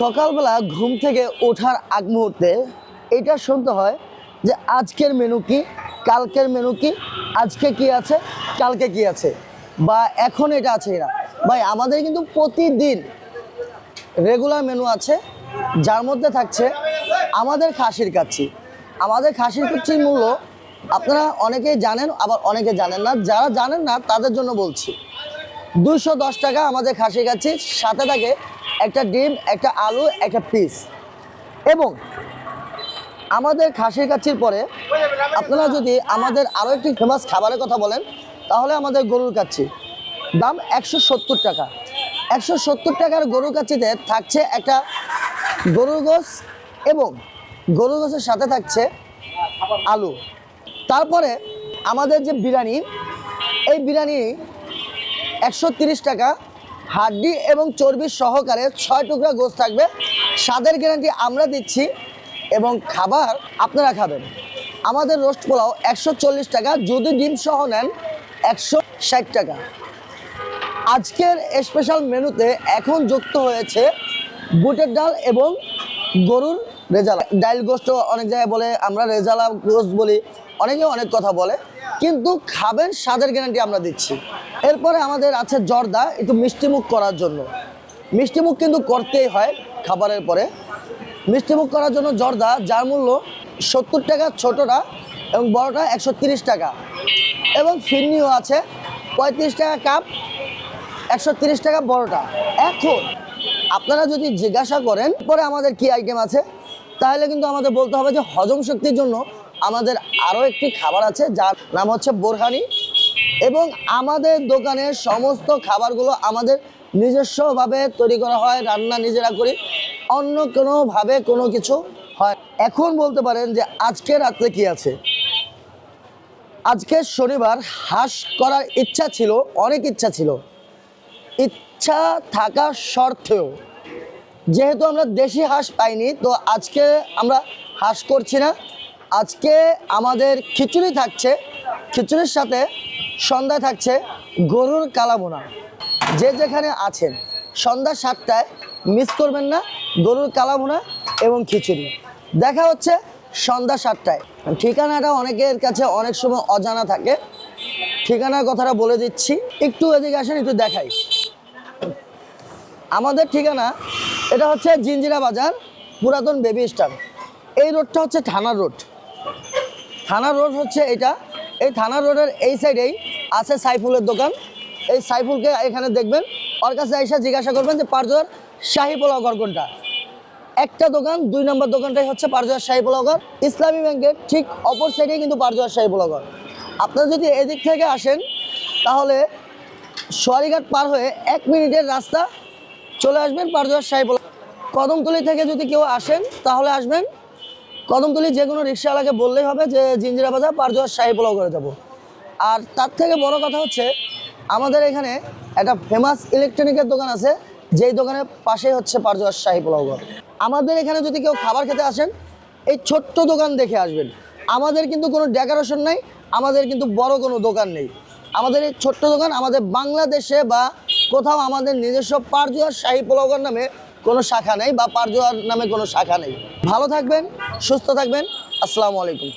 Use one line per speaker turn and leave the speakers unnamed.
সকালবেলা ঘুম থেকে ওঠার আগ মুহূর্তে এটা শুনতে হয় যে আজকের মেনু কি, কালকের মেনু কি, আজকে কি আছে, কালকে কি আছে, বা এখন এটা আছে না ভাই, আমাদের কিন্তু প্রতিদিন রেগুলার মেনু আছে, যার মধ্যে থাকছে আমাদের খাসির কাচ্ছি আমাদের খাসির কাচ্ছির মূল্য আপনারা অনেকেই জানেন, আবার অনেকে জানেন না। যারা জানেন না, তাদের জন্য বলছি। দুশো দশ টাকা আমাদের খাসির কাচ্ছি সাথে থাকে একটা ডিম, একটা আলু, একটা পিস। এবং আমাদের খাসির কাচ্ছির পরে আপনারা যদি আমাদের আরও একটি ফেমাস খাবারের কথা বলেন, তাহলে আমাদের গরুর কাচ্ছি। দাম একশো সত্তর টাকা। একশো সত্তর টাকার গরুর কাচ্ছিতে থাকছে একটা গরুর গোস এবং গরুর গোসের সাথে থাকছে আলু। তারপরে আমাদের যে বিরিয়ানি, এই বিরিয়ানি একশো টাকা হাড্ডি এবং চর্বি সহকারে ছয় টুকরা গোস থাকবে। স্বাদের গ্যারান্টি আমরা দিচ্ছি এবং খাবার আপনারা খাবেন। আমাদের রোস্ট পোলাও একশো চল্লিশ টাকা, যদি ডিম সহ নেন একশো ষাট টাকা। আজকের স্পেশাল মেনুতে এখন যুক্ত হয়েছে বুটের ডাল এবং গরুর রেজালা। ডাইল গোস্ত অনেক জায়গায় বলে, আমরা রেজালা গোস্ত বলি, অনেকে অনেক কথা বলে। কিন্তু খাবেন স্বাদের গ্যারান্টি আমরা দিচ্ছি। এরপরে আমাদের আছে জর্দা, একটু মিষ্টিমুখ করার জন্য। মিষ্টিমুখ কিন্তু করতেই হয় খাবারের পরে। মিষ্টিমুখ করার জন্য জর্দা, যার মূল্য সত্তর টাকা ছোটটা এবং বড়টা একশো টাকা। এবং ফিরনিও আছে পঁয়ত্রিশ টাকা কাপ একশো টাকা বড়টা। এখন আপনারা যদি জিজ্ঞাসা করেন পরে আমাদের কি আইটেম আছে, তাহলে কিন্তু আমাদের বলতে হবে যে হজম শক্তির জন্য আমাদের আরও একটি খাবার আছে, যার নাম হচ্ছে বোরহানি। এবং আমাদের দোকানের সমস্ত খাবারগুলো আমাদের নিজস্বভাবে তৈরি করা হয়, রান্না নিজেরা করি। অন্য কোনোভাবে কোনো কিছু হয়। এখন বলতে পারেন যে আজকে রাত্রে কি আছে? আজকে শনিবার, হাঁস করার ইচ্ছা ছিল, অনেক ইচ্ছা ছিল। ইচ্ছা থাকা সত্ত্বেও, যেহেতু আমরা দেশি হাঁস পাইনি, তো আজকে আমরা হাঁস করছি না। আজকে আমাদের খিচুড়ি থাকছে, খিচুড়ির সাথে সন্ধ্যায় থাকছে গরুর কালাবোনা। যে যেখানে আছেন, সন্ধ্যা সাতটায় মিস করবেন না গরুর কালাবোনা এবং খিচুড়ি। দেখা হচ্ছে সন্ধ্যা সাতটায়। ঠিকানাটা অনেকের কাছে অনেক সময় অজানা থাকে। ঠিকানার কথাটা বলে দিচ্ছি। একটু এদিকে আসেন, একটু দেখাই। আমাদের ঠিকানা, এটা হচ্ছে জিঞ্জিরা বাজার, পুরাতন বেবি স্টার এই রোডটা হচ্ছে থানা রোড থানা রোড হচ্ছে এটা। এই থানা রোডের এই সাইডেই আছে সাইফুলের দোকান। এই সাইফুলকে এখানে দেখবেন। ওর কাছে এসে জিজ্ঞাসা করবেন যে, পারজোয়ার শাহি ঘর কোনটা? একটা দোকান, দুই নম্বর দোকানটাই হচ্ছে পারজোয়ার শাহি ঘর। ইসলামী ব্যাংকের ঠিক অপর সাইডেই কিন্তু পারজোয়ার শাহি পোলাও ঘর। আপনারা যদি এদিক থেকে আসেন, তাহলে সোয়ারিঘাট পার হয়ে এক মিনিটের রাস্তা চলে আসবেন পারজোয়ার শাহি পোলাও কদমতলি থেকে যদি কেউ আসেন, তাহলে আসবেন কদমতলি যে কোনো রিক্সাওয়ালাকে বললেই হবে যে, জিঞ্জিরা বাজার পারজোয়ার শাহি পোলাও করে যাব। আর তার থেকে বড় কথা হচ্ছে, আমাদের এখানে একটা ফেমাস ইলেকট্রনিকের দোকান আছে, যেই দোকানের পাশেই হচ্ছে পারজোয়ার শাহি পোলাও ঘর। আমাদের এখানে যদি কেউ খাবার খেতে আসেন, এই ছোট্ট দোকান দেখে আসবেন। আমাদের কিন্তু কোনো ডেকোরেশন নাই, আমাদের কিন্তু বড় কোনো দোকান নেই। আমাদের এই ছোট্ট দোকান আমাদের বাংলাদেশে বা কোথাও আমাদের নিজস্ব পারজোয়ার শাহি পোলাওঘর নামে কোনো শাখা নেই বা পারজোয়ার নামে কোনো শাখা নেই। ভালো থাকবেন, সুস্থ থাকবেন। আসসালামু আলাইকুম।